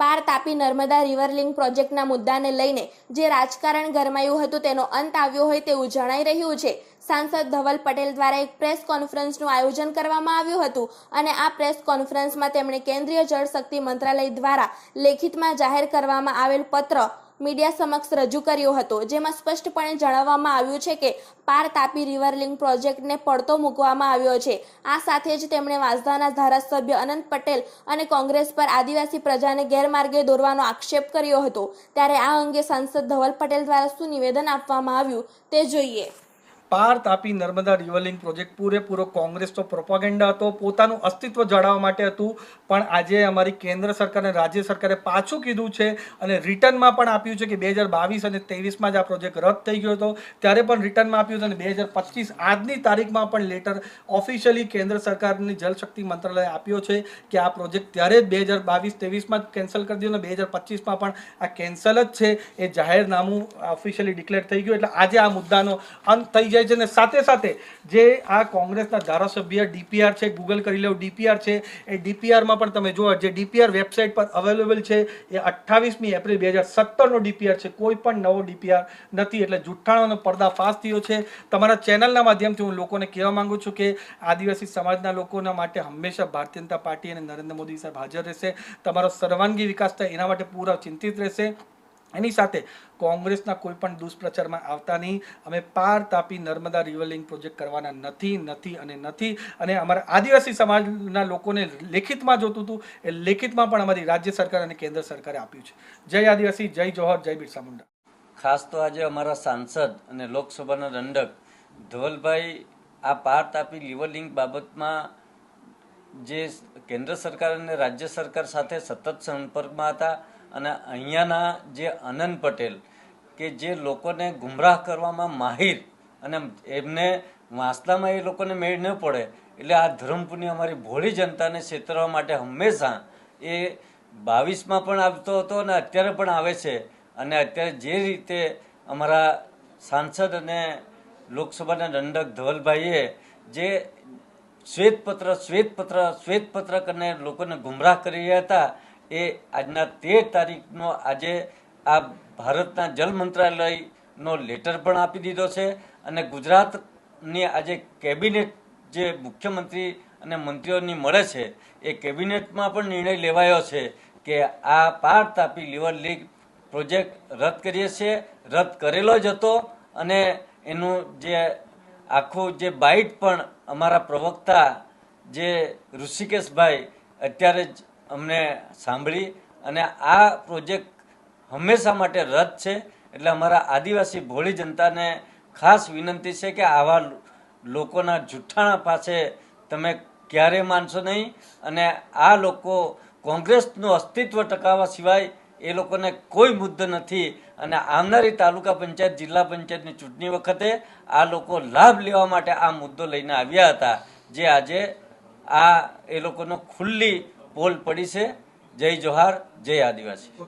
પાર Tapi Narmada river link પ્રોજેક્ટના મુદ્દાને લઈને જે રાજકારણ ગરમાયું હતું તેનો અંત આવ્યો હોય તેવું જણાઈ રહ્યું છે. સાંસદ ધવલ પટેલ દ્વારા એક પ્રેસ કોન્ફરન્સનું આયોજન કરવામાં આવ્યું હતું અને આ પ્રેસ કોન્ફરન્સમાં તેમણે કેન્દ્રીય જળશક્તિ મંત્રાલય દ્વારા લેખિતમાં જાહેર કરવામાં આવેલ પત્ર મીડિયા સમક્ષ રજૂ કર્યો હતો, જેમાં સ્પષ્ટપણે જણાવવામાં આવ્યું છે કે પાર તાપી રિવર લિંક પ્રોજેક્ટને પડતો મૂકવામાં આવ્યો છે. આ સાથે જ તેમણે વાંસદાના ધારાસભ્ય અનંત પટેલ અને કોંગ્રેસ પર આદિવાસી પ્રજાને ગેરમાર્ગે દોરવાનો આક્ષેપ કર્યો હતો. ત્યારે આ અંગે સાંસદ ધવલ પટેલ દ્વારા શું નિવેદન આપવામાં આવ્યું તે જોઈએ. પાર તાપી નર્મદા રિવરલિંગ પ્રોજેક્ટ. પૂરેપૂરો કોંગ્રેસનો પ્રોપાગેન્ડા હતો, પોતાનું અસ્તિત્વ જાળવવા માટે હતું. પણ આજે અમારી કેન્દ્ર સરકાર અને રાજ્ય સરકારે પાછું કીધું છે અને રિટર્નમાં પણ આપ્યું છે કે બે હજાર બાવીસ અને ત્રેવીસમાં જ આ પ્રોજેક્ટ રદ થઈ ગયો હતો. ત્યારે પણ રિટર્નમાં આપ્યું હતું અને બે હજાર પચીસ આજની તારીખમાં પણ લેટર ઓફિશિયલી કેન્દ્ર સરકારની જલશક્તિ મંત્રાલયે આપ્યો છે કે આ પ્રોજેક્ટ ત્યારે જ બે હજાર બાવીસ ત્રેવીસમાં કેન્સલ કરી દીધો અને બે હજાર પચીસમાં પણ આ કેન્સલ જ છે. એ જાહેરનામું ઓફિશિયલી ડિક્લેર થઈ ગયું. એટલે આજે આ મુદ્દાનો અંત થઈ જાય. છે અને સાથે સાથે જે આ કોંગ્રેસના ધારાસભ્ય ડીપીઆર છે ગૂગલ કરી લેવું ડીપીઆર છે, એ ડીપીઆરમાં પણ તમે જુઓ, જે ડીપીઆર વેબસાઇટ પર અવેલેબલ છે, એ અઠ્ઠાવીસમી એપ્રિલ બે હજાર સત્તરનો ડીપીઆર છે, કોઈ પણ નવો ડીપીઆર નથી, એટલે જુઠ્ઠાણાનો પર્દાફાશ થયો છે. તમારા ચેનલના માધ્યમથી હું લોકોને કહેવા માંગુ છું કે આદિવાસી સમાજના લોકોના માટે હંમેશા ભારતીય જનતા પાર્ટી અને નરેન્દ્ર મોદી સાહેબ હાજર રહેશે. તમારો સર્વાંગી વિકાસ થાય, એના માટે પૂરા ચિંતિત રહેશે. એની સાથે કોંગ્રેસના કોઈ પણ દુષ્પ્રચારમાં આવતા નહીં. અમે પાર તાપી નર્મદા રિવરલિંગ પ્રોજેક્ટ કરવાના નથી નથી અને નથી. અને અમારા આદિવાસી સમાજના લોકોને લેખિતમાં જોતું હતું. એ લેખિતમાં પણ અમારી રાજ્ય સરકાર અને કેન્દ્ર સરકારે આપ્યું છે. જય આદિવાસી, જય જોહર, જય બિરસા મુંડા. ખાસ તો આજે અમારા સાંસદ અને લોકસભાના દંડક ધવલભાઈ આ પાર તાપી લીવર લિંક બાબતમાં જે કેન્દ્ર સરકાર અને રાજ્ય સરકાર સાથે સતત સંપર્કમાં હતા. અને અહીંયાના જે અનંત પટેલ, કે જે લોકોને ગુમરાહ કરવામાં માહિર અને એમને વાંસદામાં એ લોકોને મેળ ન પડે, એટલે આ ધરમપુરની અમારી ભોળી જનતાને છેતરવા માટે હંમેશા એ બાવીસમાં પણ આવતો હતો અને અત્યારે પણ આવે છે. અને અત્યારે જે રીતે અમારા સાંસદ અને લોકસભાના દંડક ધવલભાઈએ જે શ્વેતપત્ર શ્વેતપત્ર શ્વેતપત્ર કરીને લોકોને ગુમરાહ કરી રહ્યા હતા એ આજના તેર તારીખનો આજે આ ભારતના જલ મંત્રાલયનો લેટર પણ આપી દીધો છે અને ગુજરાતની આજે કેબિનેટ જે મુખ્યમંત્રી અને મંત્રીઓની મળે છે, એ કેબિનેટમાં પણ નિર્ણય લેવાયો છે કે આ પાર તાપી લિવર લીગ પ્રોજેક્ટ રદ કરીએ છીએ, રદ કરેલો જ હતો અને એનું જે આખું જે બાઇટ પણ અમારા પ્રવક્તા જે ઋષિકેશભાઈ અત્યારે જ અમને સાંભળી અને આ પ્રોજેક્ટ હંમેશા માટે રદ છે. એટલે અમારા આદિવાસી ભોળી જનતાને ખાસ વિનંતી છે કે આવા લોકોના જુઠ્ઠાણા પાસે તમે ક્યારે માનશો નહીં અને આ લોકો કોંગ્રેસનું અસ્તિત્વ ટકાવવા સિવાય એ લોકોને કોઈ મુદ્દો નથી અને આવનારી તાલુકા પંચાયત, જિલ્લા પંચાયતની ચૂંટણી વખતે આ લોકો લાભ લેવા માટે આ મુદ્દો લઈને આવ્યા હતા. જે આજે આ એ લોકોનો ખુલ્લી પોલ પડી છે. જય જોહાર જય આદિવાસી.